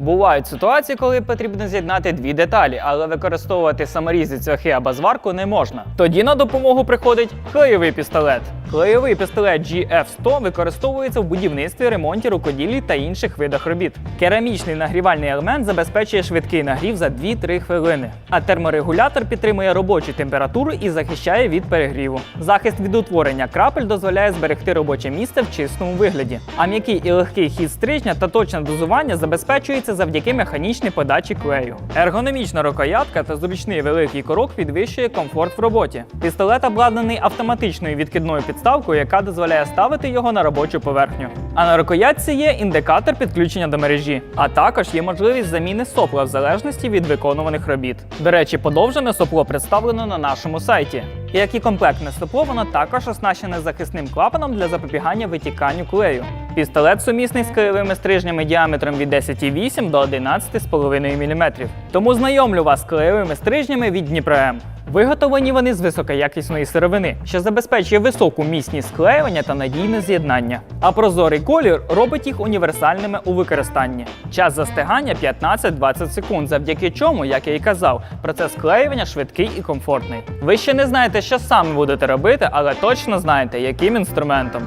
Бувають ситуації, коли потрібно з'єднати дві деталі, але використовувати саморізи, цвяхи або зварку не можна. Тоді на допомогу приходить клеєвий пістолет. Клеєвий пістолет GF100 використовується в будівництві, ремонті, рукоділлі та інших видах робіт. Керамічний нагрівальний елемент забезпечує швидкий нагрів за 2-3 хвилини, а терморегулятор підтримує робочу температуру і захищає від перегріву. Захист від утворення крапель дозволяє зберегти робоче місце в чистому вигляді. А м'який і легкий хід стрижня та точне дозування забезпечується завдяки механічній подачі клею. Ергономічна рукоятка та зручний великий корок підвищує комфорт в роботі. Пістолет обладнаний автоматичною відкидною підставкою, яка дозволяє ставити його на робочу поверхню. А на рукоятці є індикатор підключення до мережі, а також є можливість заміни сопла в залежності від виконуваних робіт. До речі, подовжене сопло представлено на нашому сайті. Як і комплектне сопло, воно також оснащене захисним клапаном для запобігання витіканню клею. Пістолет сумісний з клеєвими стрижнями діаметром від 10,8 до 11,5 мм. Тому знайомлю вас з клеєвими стрижнями від Дніпром. Виготовлені вони з високоякісної сировини, що забезпечує високу міцність склеювання та надійне з'єднання. А прозорий колір робить їх універсальними у використанні. Час застигання 15-20 секунд, завдяки чому, як я і казав, процес склеювання швидкий і комфортний. Ви ще не знаєте, що саме будете робити, але точно знаєте, яким інструментом.